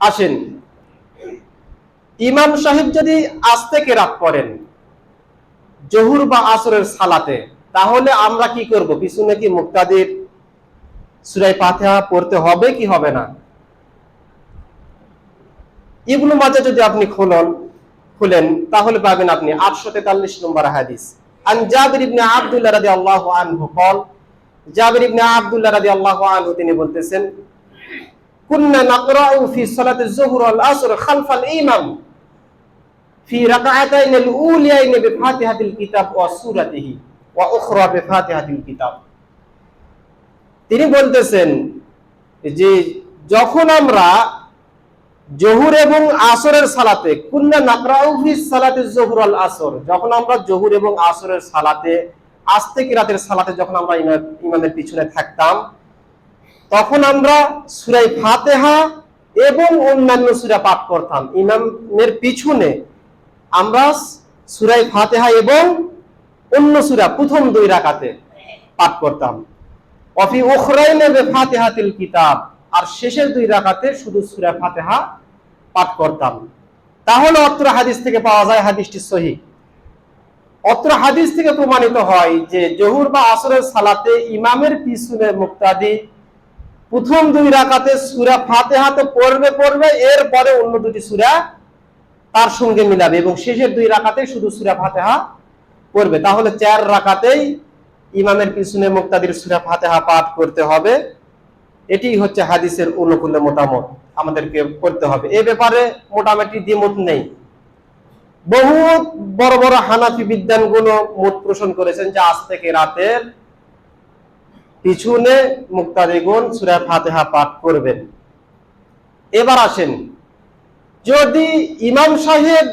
আসেন। ইমাম সাহেব যদি আজ থেকে রাত করেন জহুর বা আসরের সালাতে, তাহলে আমরা কি করব? কিছু নাকি মুক্তাদের সুরাই পাথা পড়তে হবে কি হবে না? ইবনু মাজা যদি আপনি খোলন, খুলেন, তাহলে পাবেন আপনি আটশো তেতাল্লিশ নম্বর হাদিস। আন জাবির ইবনে আব্দুল্লাহ রাদি আল্লাহ আনহু কল জাবির ইবনে আব্দুল্লাহ রাদি আল্লাহ আনহু তিনি বলতেছেন নাকরাউ ফি সালাতি যুহর ওয়াল আসর খালফাল ইমাম। ফি কিতাব ওয়া সূরাতিহি ওয়া উখরা কিতাব। তিনি বলতেছেন যে যখন আমরা জহুর এবং আসরের সালাতে কুন্না নাকরাউ ফি সালাতে জহুর আল আসর, যখন আমরা জহুর এবং আসরের সালাতে আস্তে কিরাতের সালাতে যখন আমরা ইমা- ইমামের পিছনে থাকতাম তখন আমরা সুরাই ফাতেহা এবং অন্যান্য সুরা পাঠ করতাম। ইমামের পিছনে আমরা সুরাই ফাতেহা এবং অন্য সুরা প্রথম দুই রাকাতে পাঠ করতাম। অফি উখরাইনে ফাতিহাতিল কিতাব। আর শেষের দুই রাকাতে শুধু সূরা ফাতিহা পাঠ করতাম। তাহলে অত্র হাদিস থেকে পাওয়া যায় হাদিসটি সহি। অত্র হাদিস থেকে প্রমাণিত হয় যে জহুর বা আসরের সালাতে ইমামের পিছনে মুক্তাদি প্রথম দুই রাকাতে সুরা ফাতিহা তো পড়বে পড়বে, এরপরে অন্য দুটি সুরা তার সঙ্গে মিলাবে এবং শেষের দুই রাকাতে শুধু সূরা ফাতিহা পড়বে। তাহলে চার রাকাতেই ইমামের পিছনে মুক্তাদির সূরা ফাতিহা পাঠ করতে হবে। এটি হচ্ছে হাদিসের অনুকূলে মতামত আমাদেরকে করতে হবে। এ ব্যাপারে মোটামুটি দ্বিমত নেই। বহু বড় বড় হানাফি বিদ্যানগুলো মত পোষণ করেছেন যে আজ থেকে রাতের পিছনে মুক্তাদিগুন সুরা ফাতেহা পাঠ করবেন। এবার আসেন যদি ইমাম সাহেব